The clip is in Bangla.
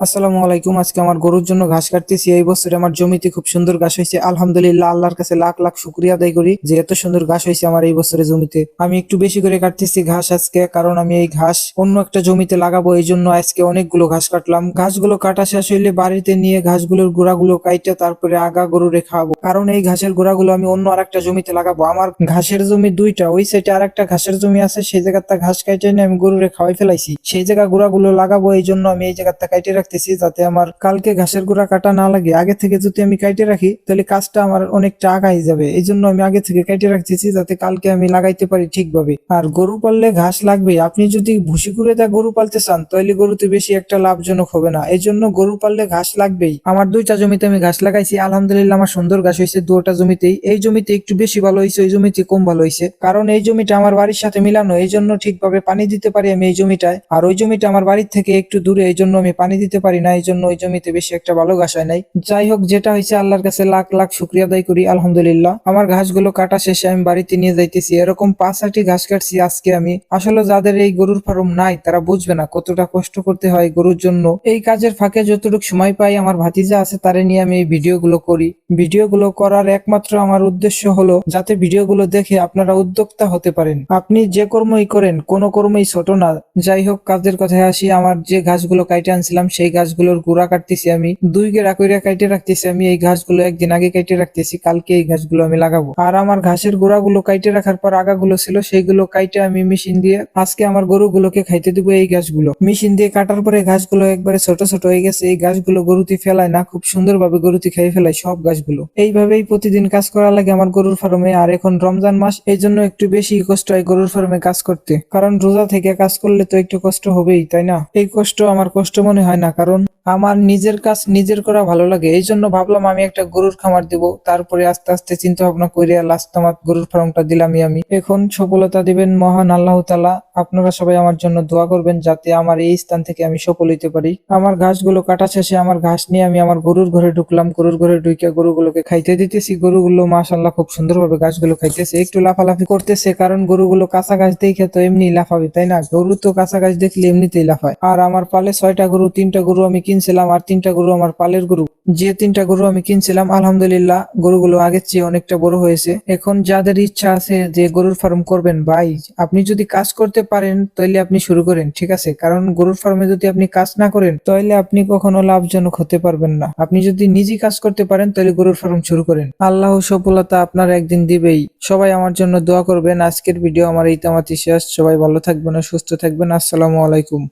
আসসালামু আলাইকুম। আজকে আমার গরুর জন্য ঘাস কাটতেছি। এই বছরে আমার জমিতে খুব সুন্দর ঘাস হয়েছে। আলহামদুলিল্লাহ, আল্লাহর কাছে লাখ লাখ শুক্রিয়া আদায় করি যে এত সুন্দর ঘাস হয়েছে আমার এই বছরের জমিতে। আমি একটু বেশি করে কাটতেছি ঘাস আজকে, কারণ আমি এই ঘাস অন্য একটা জমিতে লাগাবো এই জন্য আজকে অনেকগুলো ঘাস কাটলাম। ঘাসগুলো কাটা শেষ হইলে বাড়িতে নিয়ে ঘাসগুলোর গোড়াগুলো কাইটে তারপরে আগা গরুরে খাওয়াবো। কারণ এই ঘাসের গোড়াগুলো আমি অন্য আরেকটা জমিতে লাগাবো। আমার ঘাসের জমি দুইটা, ওই সাইডে আরেকটা ঘাসের জমি আছে, সেই জায়গাটা ঘাস কাইটে নিয়ে আমি গরুরে খাওয়াই ফেলাইছি। সেই জায়গা গোড়াগুলো লাগাবো এই জন্য আমি এই জায়গাটা কাইটে রাখতেছি যাতে আমার কালকে ঘাসের গোড়া কাটা না লাগে। আগে থেকে যদি আমি কাইটে রাখি, তাহলে কাজটা আমার অনেকটা আগাই যাবে। এই জন্য আমি আগে থেকে কাইটে রাখতেছি যাতে কালকে আমি লাগাইতে পারি ঠিকভাবে। আর গরু পাললে ঘাস লাগবে। আপনি যদি ভুসি করে দা গরু পালতে চান, তাহলে গরুতে বেশি একটা লাভজনক হবে না। এই জন্য গরু পাললে ঘাস লাগবেই। আমার দুইটা জমিতে আমি ঘাস লাগাইছি। আলহামদুলিল্লাহ আমার সুন্দর ঘাস হয়েছে দুটা জমিতেই। এই জমিতে একটু বেশি ভালো হয়েছে, ওই জমিতে কম ভালো হয়েছে। কারণ এই জমিটা আমার বাড়ির সাথে মিলানো এই জন্য ঠিকভাবে পানি দিতে পারি আমি এই জমিটায়। আর ওই জমিটা আমার বাড়ির থেকে একটু দূরে এই জন্য আমি পানি দিতে পারি না এই জন্য ওই জমিতে বেশি একটা ভালো ঘাস হয় নাই। যাই হোক, যেটা হয়েছে আল্লাহর কাছে লাখ লাখ শুক্রিয়া আদায় করি, আলহামদুলিল্লাহ। আমার ঘাসগুলো কাটা শেষে আমি বাড়িতে নিয়ে যাইতেছি। এরকম পাঁচ আটটি ঘাস কাটছি আজকে আমি। আসলে যাদের এই গরুর ফার্ম নাই, তারা বুঝবে না কতটা কষ্ট করতে হয় গরুর জন্য। এই কাজের ফাঁকে যতটুকু সময় পাই, আমার ভাতিজা আছে, তারে নিয়ে আমি এই ভিডিওগুলো করি। ভিডিওগুলো করার একমাত্র আমার উদ্দেশ্য হলো যাতে ভিডিওগুলো দেখে আপনারা উদ্যোক্তা হতে পারেন। আপনি যে কর্মই করেন, কোনো কর্মই ছোট না। যাই হোক, কাজের কথায় আসি, আমার যে ঘাসগুলো কাইটে আনছিলাম, সেই গাছগুলোর গুড়া কাটতেছি আমি। দুই গেরা কইরা কাইটে রাখতেছি আমি, এই ঘাসগুলো একদিন আগে কাইটে রাখতেছি, কালকে এই ঘাসগুলো আমি লাগাবো। আর আমার ঘাসের গোড়াগুলো কাইটে রাখার পর আগাগুলো ছিল, সেইগুলো কাইটে আমি মেশিন দিয়ে আজকে আমার গরুগুলোকে খাইতে দিব এই ঘাসগুলো। মেশিন দিয়ে কাটার পরে ঘাসগুলো একবারে ছোট ছোট হয়ে গেছে। এই ঘাসগুলো গরুতে ফেলায় না, খুব সুন্দরভাবে গরুতে খেয়ে ফেলায়, সব ঘাসগুলো এইভাবেই প্রতিদিন কাজ করা লাগে আমার গরুর ফার্মে, আর এখন রমজান মাস এই জন্য একটু বেশি কষ্ট হয় গরুর ফার্মে কাজ করতে। কারণ রোজা থেকে কাজ করলে তো একটু কষ্ট হবেই, তাই না? এই কষ্ট, আমার কষ্ট মনে হয় না, কারণ আমার নিজের কাজ নিজের করা ভালো লাগে। এই জন্য ভাবলাম আমি একটা গরুর খামার দিব। তারপরে আস্তে আস্তে চিন্তা ভাবনা করে লাস্ট আমার গরুর ফার্মটা দিলামই আমি। এখন সফলতা দিবেন মহান আল্লাহ তালা আপনারা সবাই আমার জন্য দোয়া করবেন যাতে আমার এই স্থান থেকে আমি সফল হইতে পারি। আমার ঘাসগুলো কাটা শেষে আমার ঘাস নিয়ে আমি আমার গরুর ঘরে ঢুকলাম। গরুর ঘরে ঢুকে গরুগুলোকে খাইতে দিতেছি। গরুগুলো মাশাল্লাহ খুব সুন্দরভাবে ঘাসগুলো খাইতেছে। একটু লাফালাফি করতেছে কারণ গরুগুলো কাঁচা ঘাস দেখে তো এমনি লাফাবে, তাই না? গরু তো কাঁচা ঘাস দেখলে এমনিতেই লাফায়। আর আমার পালে ছয়টা গরু, তিনটা গরু আমি কিনছিলাম আর তিনটা গরু আমার পালের গরু। যে তিনটা গরু আমি কিনছিলাম, আলহামদুলিল্লাহ গরুগুলো আগের চেয়ে অনেকটা বড় হয়েছে। এখন যাদের ইচ্ছা আছে যে গরুর ফার্ম করবেন, ভাই, আপনি যদি কাজ করতে পারেন তাহলে আপনি শুরু করেন, ঠিক আছে? কারণ গরুর ফার্মে যদি আপনি কাজ না করেন তাহলে আপনি কখনো লাভজনক হতে পারবেন না। আপনি যদি নিজে কাজ করতে পারেন তাহলে গরুর ফার্ম শুরু করেন। আল্লাহ সফলতা আপনার একদিন দিবেই। সবাই আমার জন্য দোয়া করবেন। আজকের ভিডিও আমার এই তামাতি শেষ। সবাই ভালো থাকবেন সুস্থ থাকবেন। আসসালামু আলাইকুম।